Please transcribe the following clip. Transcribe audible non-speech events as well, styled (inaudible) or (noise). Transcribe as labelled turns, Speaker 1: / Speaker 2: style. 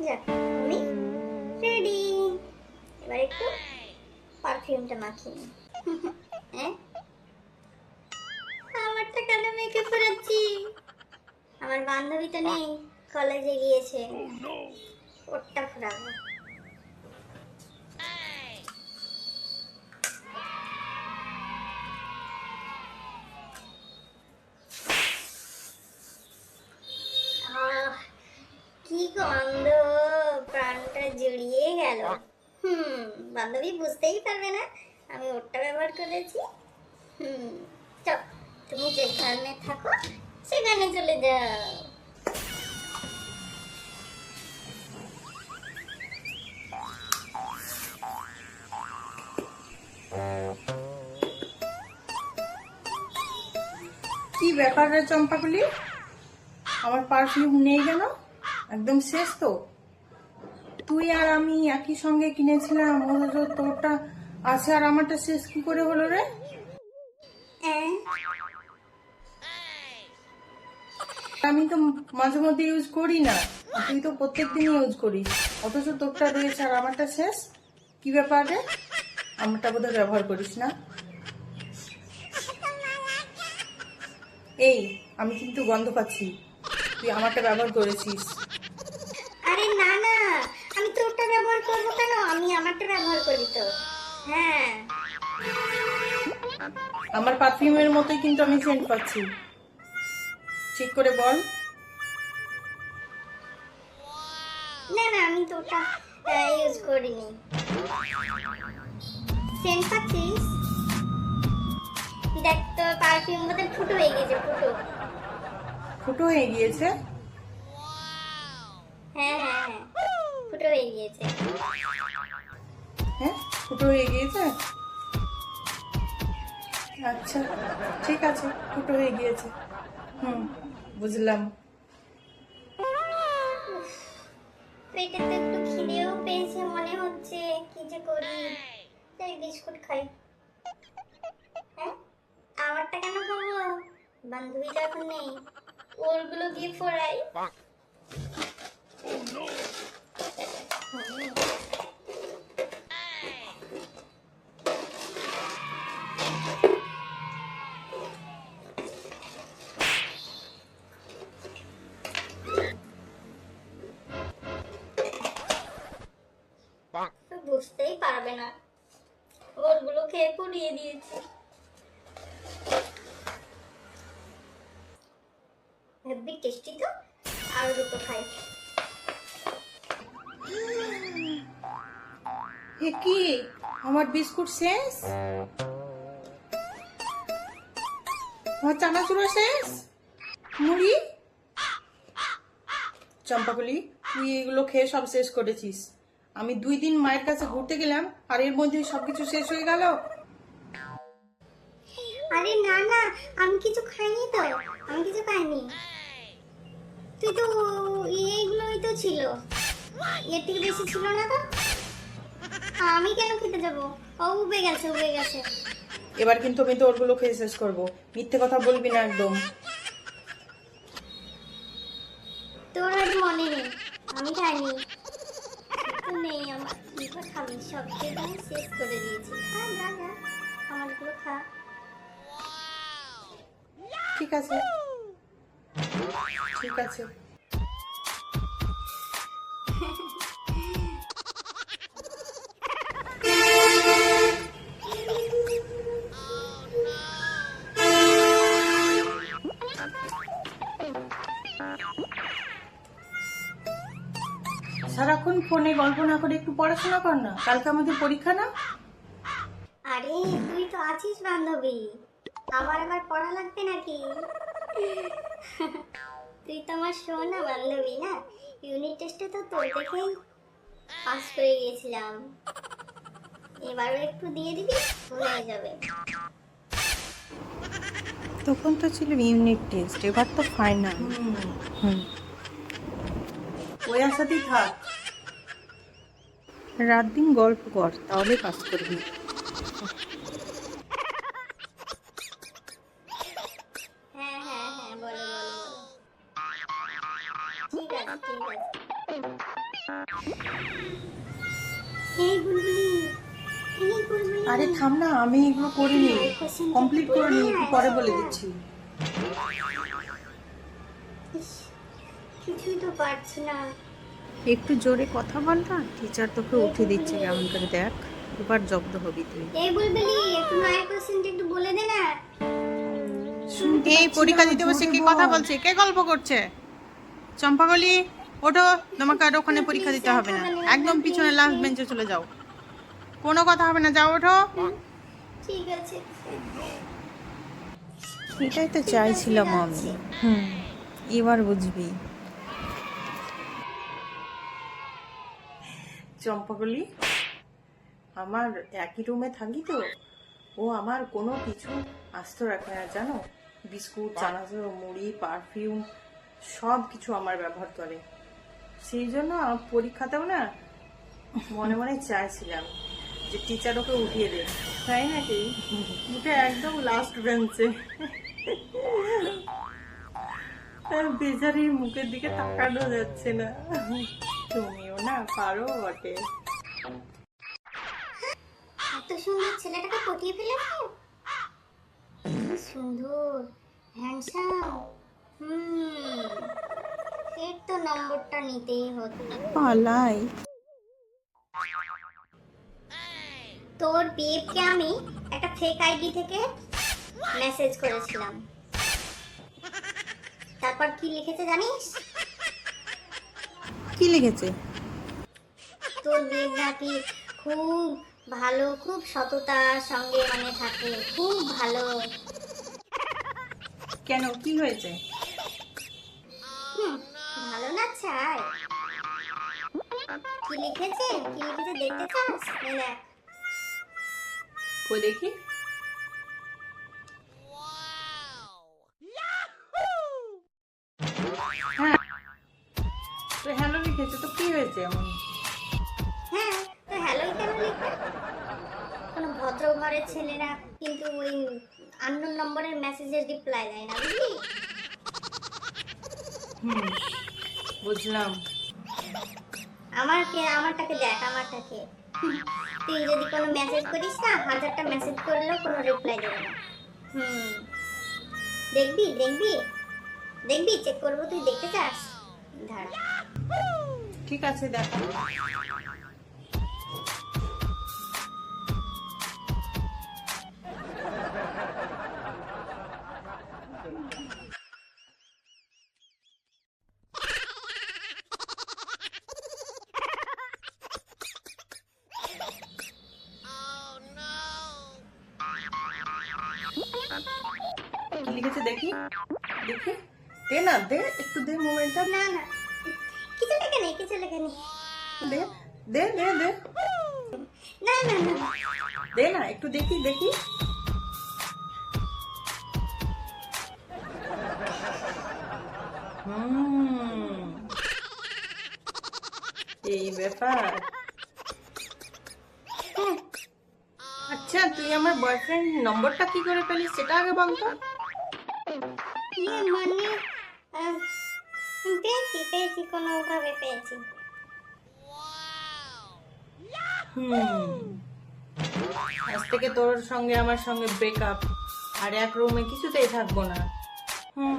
Speaker 1: যাক আমি রেডি এবার একটু পারফিউমটা মাখিয়ে নিই। (laughs) হ্যাঁ? আমারটা কেন মেখে ফেরাচ্ছি আমার বান্ধবী তো নেই কলেজে গিয়েছে। ওরটা ফেরাবো জুড়িয়ে গেল। হুম, বান্ধবী বুঝতেই পারবে না আমি ওরটা ব্যবহার করেছি। হুম, চল, তুমি যেখানে থাকো, সেখানে চলে যাও।
Speaker 2: কি ব্যাপার রে চম্পাকলি? আমার পারফিউম নেই কেন একদম শেষ তো? তুই আর আমি একই সঙ্গে কিনেছিলাম। তোরটা আছে আর আমারটা শেষ কি করে হলো রে? আমি তো মাঝে মধ্যে ইউজ করি না। তুই তো প্রত্যেক দিন ইউজ করিস। অথচ তোরটা রয়েছে আর আমারটা শেষ? কি ব্যাপার রে? আমারটা বোধহয় ব্যবহার করিস না। এই, আমি কিন্তু গন্ধ পাচ্ছি। তুই আমারটা ব্যবহার করেছিস।
Speaker 1: আরে না না। আমি তো ওটা ব্যবহার করব কেন? আমি আমারটা ব্যবহার করি তো। হ্যাঁ।
Speaker 2: আমার পারফিউমের মতোই কিন্তু আমি সেন্ট পাচ্ছি। ঠিক করে বল।
Speaker 1: না না আমি ইউজ করিনি। সেন্ট পাচ্ছিস? দেখ তো পারফিউম বোতল ফুটো হয়ে গেছে ফুটো।
Speaker 2: ফুটো হয়ে গিয়েছে?
Speaker 1: হ্যাঁ হ্যাঁ হ্যাঁ। ফুটো হয়ে গিয়েছে
Speaker 2: হ্যাঁ? ফুটো হয়ে গিয়েছে আচ্ছা ঠিক আছে ফুটো হয়ে গিয়েছে হুম বুঝলাম।
Speaker 1: পেটে তো একটু খিদেও পেয়েছে মনে হচ্ছে কি যে করি। তাই বিস্কুট খাই। হ্যাঁ? আমারটা কেন খাব? বান্ধবী তো এখন নেই। ওরগুলো দিয়ে ফোড়াই তো বুঝতেই পারবে না। ওরগুলো খেয়ে পুড়িয়ে দিয়েছি। হেব্বি টেস্টি তো? আর দুটো খাই।
Speaker 2: কি? আমার বিস্কুট শেষ? আমার চানাচুরা শেষ? মুড়ি? চম্পাকলি তুই এগুলো খেয়ে সব শেষ করেছিস। আমি দুই দিন মায়ের কাছে ঘুরতে গেলাম আর এর মধ্যে সবকিছু শেষ হয়ে গেল।
Speaker 1: আরে না না আমি কিছু খাইনি তো আমি কিছু খাইনি। তুই তো এইগুলোই তো ছিল। এর থেকে বেশি ছিল না তো? আমি কেন খেতে যাব? ও উবে গেছে উবে গেছে।
Speaker 2: এবার কিন্তু আমি তো ওরগুলো খেয়ে শেষ করব। মিথ্যে কথা বলবি না একদম।
Speaker 1: তোর আর মনে নেই আমি খাইনি। নেই আমার কি করে খাবি সব খেয়ে আমি শেষ করে দিয়েছি হ্যাঁ যা যা আমারগুলো খা
Speaker 2: ঠিক আছে ঠিক আছে সারাক্ষণ ফোনে গল্প না করে একটু পড়াশোনা কর না। কালকে আমাদের পরীক্ষা না?
Speaker 1: আরে তুই তো আছিস বান্ধবী। আমার আবার পড়া লাগবে নাকি? তুই তো আমার শোনা বান্ধবী না? ইউনিট টেস্টে তো তোর দেখেই পাস করে গিয়েছিলাম। এবারও একটু দিয়ে দিবি হয়ে যাবে।
Speaker 3: তখন তো ছিল ইউনিট টেস্ট এবার তো ফাইনাল হুম।
Speaker 2: ওই আশাতেই থাক।
Speaker 3: রাত দিন গল্প কর তাহলে কাজ করবি।
Speaker 2: আরে থাম না আমি এগুলো করিনি। কমপ্লিট করে একটু পরে বলে দিচ্ছি।
Speaker 1: কিছুই তো পারছি না।
Speaker 3: একটু জোরে কথা বল না টিচার তোকে উঠে দিচ্ছে কেমন করে দেখ এবার জব্দ হবি তুই।
Speaker 1: এই বুলবুলি একটু নয়া কোশ্চেনটা একটু বলে দে না।
Speaker 3: এই পরীক্ষা দিতে বসে কে কথা বলছে? কে গল্প করছে? চম্পাকলি ওঠো তোমাকে আর ওখানে পরীক্ষা দিতে হবে না। একদম পিছনে লাস্ট বেঞ্চে চলে যাও। কোনো কথা হবে না যাও ওঠো।
Speaker 1: ঠিক আছে।
Speaker 3: এটাই তো চাইছিলাম আমি। হুম এবার বুঝবি।
Speaker 2: চম্পাকলি আমার একই রুমে থাকি তো। ও আমার কোনো কিছু আস্ত রাখে না জানো? বিস্কুট চানাচুর মুড়ি পারফিউম সব কিছু আমার ব্যবহার করে। সেই জন্য পরীক্ষাতেও না মনে মনে চাইছিলাম যে টিচার ওকে উঠিয়ে দে। তাই নাকি? উঠে একদম লাস্ট বেঞ্চে বেচারির মুখের দিকে তাকানো যাচ্ছে না। তুমিও না পারো বটে।
Speaker 1: এত সুন্দর ছেলেটাকে পটিয়ে ফেলেছে? সুন্দর হ্যান্ডসাম হুম এর তো নম্বরটা নিতেই হতো
Speaker 3: পালাই।
Speaker 1: তোর বিএফকে আমি একটা ফেক আইডি থেকে মেসেজ করেছিলাম। তারপর কি লিখেছে জানিস?
Speaker 3: কি লিখেছে?
Speaker 1: তোর বিয়ে নাকি খুব ভালো খুব সততার সঙ্গে মানে থাকে খুব ভালো।
Speaker 2: কেন? কি হয়েছে?
Speaker 1: ভালো না চাই কি লিখেছে? কি লিখেছে? দেখতে চাস? দেখ।
Speaker 2: কই দেখি? হ্যাঁ। তো হ্যালো লিখেছে তো কি হয়েছে এমন
Speaker 1: হ্যাঁ তো হ্যালো কেন লিখবে কোনো ঘরের ছেলেরা কিন্তু ওই আননোন নম্বরের মেসেজের রিপ্লাই দেয় না বুঝলি?
Speaker 2: বুঝলাম।
Speaker 1: আমারকে আমারটাকে দেখ আমারটাকে। তুই যদি কোনো মেসেজ করিস না হাজারটা মেসেজ করলেও কোনো রিপ্লাই দেবে না। হুম। দেখবি দেখবি? দেখবি? চেক করব তুই দেখতে চাস?
Speaker 2: ঠিক আছে দেখো কি লিখেছে দেখি দেখি। দে না দে একটু দে মোবাইলটা।
Speaker 1: না না। কিছু লেখা নেই কিছু লেখা নেই।
Speaker 2: দে দে দে দে।
Speaker 1: না না না।
Speaker 2: দে না একটু দেখি দেখি। এই ব্যাপার। আচ্ছা তুই আমার বয়ফ্রেন্ড নম্বরটা কি করে পেলি সেটা আগে বলতো
Speaker 1: ইয়ে মানে পেয়েছি পেয়েছি কোনোভাবে পেয়েছি।
Speaker 2: আজ থেকে তোর সঙ্গে আমার সঙ্গে ব্রেকআপ আর এক রুমে কিছুতেই থাকব না।
Speaker 1: হুম,